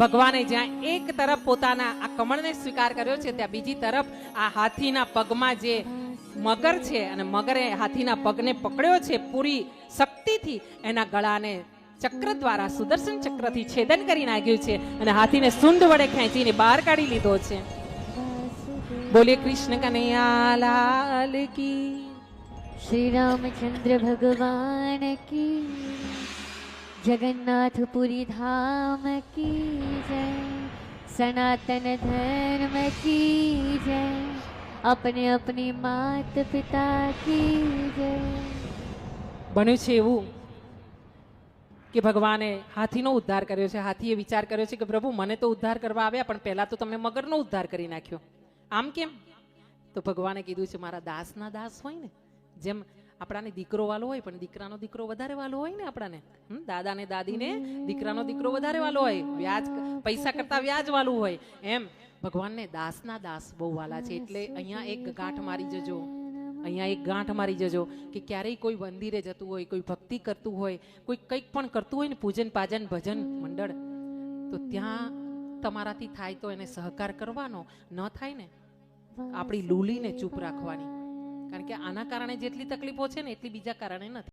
ભગવાને જ્યાં એક તરફ પોતાના આ કમળને સ્વીકાર કર્યો છે, ત્યાં બીજી તરફ આ હાથીના પગમાં જે મગર છે અને મગરે હાથીના પગને પકડ્યો છે પૂરી શક્તિથી, એના ગળાને ચક્ર દ્વારા, સુદર્શન ચક્રથી છેદન કરી નાખ્યું છે અને હાથીને સૂંઢ વડે ખેંચીને બહાર કાઢી લીધો છે. બોલે કૃષ્ણ કનૈયા લાલ કી, શ્રી રામચંદ્ર ભગવાન કી જગન્નાથપુરી ધામ કી જય સનાતન ધર્મ કી જય અપને અપની માત પિતા કી જય બન્યું છે એવું કે ભગવાને હાથીનો ઉદ્ધાર કર્યો છે. હાથીએ વિચાર કર્યો છે કે, પ્રભુ, મને તો ઉદ્ધાર કરવા આવ્યા, પણ પહેલાં તો તમે મગરનો ઉદ્ધાર કરી નાખ્યો. આમ કેમ? તો ભગવાને કીધું છે, મારા દાસના દાસ હોય ને, જેમ આપણાને દીકરો વાલો હોય, પણ દીકરાનો દીકરો વધારે વાલો હોય ને આપણાને. દાદા ને દીકરાનો દીકરો વધારે વાલો હોય. વ્યાજ પૈસા કરતા વ્યાજ વાલું હોય. એમ, ભગવાનને દાસના દાસ બહુ વાલા છે. એટલે અહીંયા એક ગાંઠ મારી જજો. અહીંયા એક ગાંઠ મારી જજો કે ક્યારેય કોઈ મંદિરે જતું હોય, કોઈ ભક્તિ કરતું હોય, કોઈ કંઈક પણ કરતું હોય ને પૂજન પાજન ભજન મંડળ, તો ત્યાં તમારાથી થાય તો એને સહકાર કરવાનો. ન થાય ને, આપણી લૂલીને ચૂપ રાખવાની. કારણ કે આના કારણે જેટલી તકલીફો છે ને એટલી બીજા કારણે નથી.